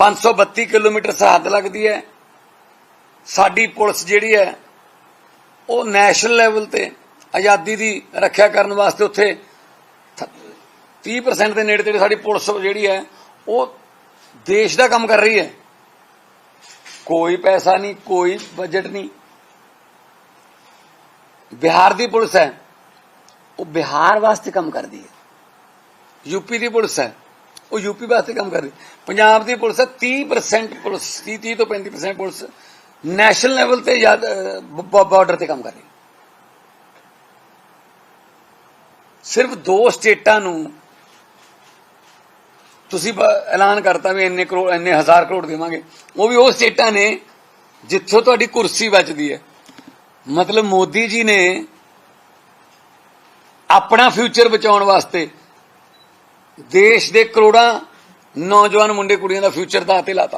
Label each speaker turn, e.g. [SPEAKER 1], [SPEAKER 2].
[SPEAKER 1] 532 kilometre ਸਰਹੱਦ ਲੱਗਦੀ ਹੈ। ਸਾਡੀ ਪੁਲਿਸ ਜਿਹੜੀ ਹੈ, ਉਹ ਨੈਸ਼ਨਲ ਲੈਵਲ ਤੇ ਆਜ਼ਾਦੀ ਦੀ ਰੱਖਿਆ ਕਰਨ ਵਾਸਤੇ ਉੱਥੇ 30% ਦੇ ਨੇੜੇ ਤੇੜੇ ਸਾਡੀ ਪੁਲਿਸ ਜਿਹੜੀ ਹੈ, ਉਹ ਦੇਸ਼ ਦਾ ਕੰਮ ਕਰ ਰਹੀ ਹੈ। ਕੋਈ ਪੈਸਾ ਨਹੀਂ, ਕੋਈ ਬਜਟ ਨਹੀਂ। ਬਿਹਾਰ ਦੀ ਪੁਲਿਸ ਹੈ, ਉਹ ਬਿਹਾਰ ਵਾਸਤੇ ਕੰਮ ਕਰਦੀ ਹੈ। ਯੂਪੀ ਦੀ ਪੁਲਿਸ ਹੈ ਉਹ ਯੂਪੀ ਵਾਸਤੇ ਕੰਮ ਕਰ ਰਹੀ। ਪੰਜਾਬ ਦੀ ਪੁਲਿਸ ਹੈ 30% ਪੁਲਿਸ 30 30 ਤੋਂ 35% ਪੁਲਿਸ ਨੈਸ਼ਨਲ ਲੈਵਲ ਤੇ ਯਾਦ ਬਾਰਡਰ ਤੇ ਕੰਮ ਕਰ ਰਹੀ। ਸਿਰਫ ਦੋ ਸਟੇਟਾਂ ਨੂੰ ਤੁਸੀਂ ਐਲਾਨ ਕਰਤਾ ਵੀ ਇੰਨੇ ਕਰੋੜ ਇੰਨੇ ਹਜ਼ਾਰ ਕਰੋੜ ਦੇਵਾਂਗੇ। ਉਹ ਵੀ ਉਹ ਸਟੇਟਾਂ ਨੇ ਜਿੱਥੋਂ ਤੁਹਾਡੀ ਕੁਰਸੀ ਬਚਦੀ ਹੈ। ਮਤਲਬ ਮੋਦੀ ਜੀ ਨੇ ਆਪਣਾ ਫਿਊਚਰ ਬਚਾਉਣ ਵਾਸਤੇ ਦੇਸ਼ ਦੇ ਕਰੋੜਾਂ ਨੌਜਵਾਨ ਮੁੰਡੇ ਕੁੜੀਆਂ ਦਾ ਫਿਊਚਰ ਦਾ ਤੇ ਲਾਤਾ।